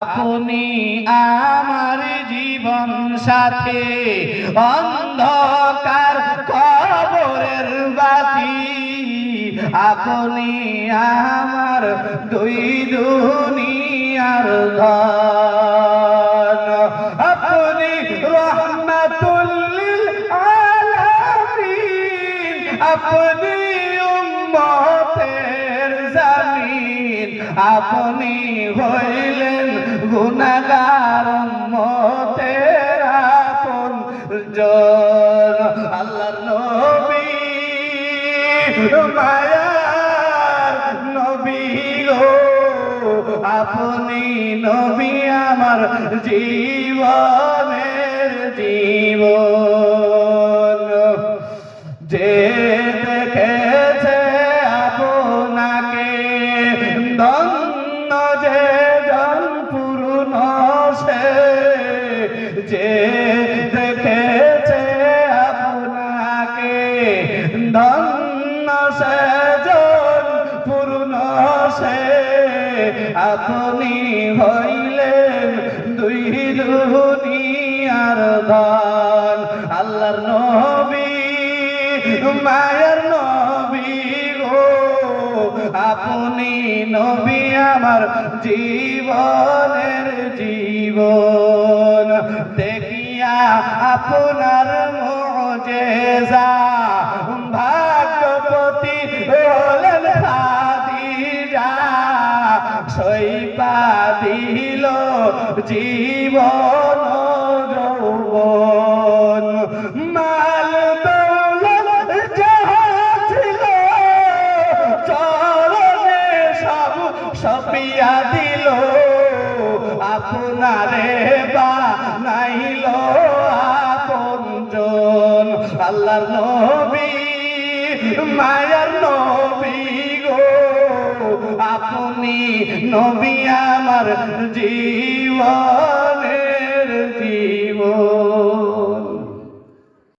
আপনি আমার জীবন সাথে অন্ধকার কবরের বাতি। আপনি আমার দুই দুনিয়ার ধন। আপনি রহমাতুল্লিল আলামিন। আপনি উম্মতের আপনি হইলেন গুনাগার উম্মতের আপন জন। আল্লাহর নবী, মায়ার নবী গো। আপনি নবী আমার জীবন ধন্য যে জন পূর্ণ সে যে দেখেছে আপনাকে ধন্য সে জন পূর্ণ সে আপনি হইলেন দুই দুনিয়ার ধন আল্লাহর নবী, মায়ের নবী। আপনি নবী আমার জীবনের জীবন। দেখিয়া আপনার মজেজা ভাগ্যপতি হলেন খাদিজা। সইপা দিল জীবন যৌবন। মাল দিল আপনারে বা নাইল আপনজন আল্লাহর নবী মায়ার নবী গো। আপনি নবী আমার জীবন।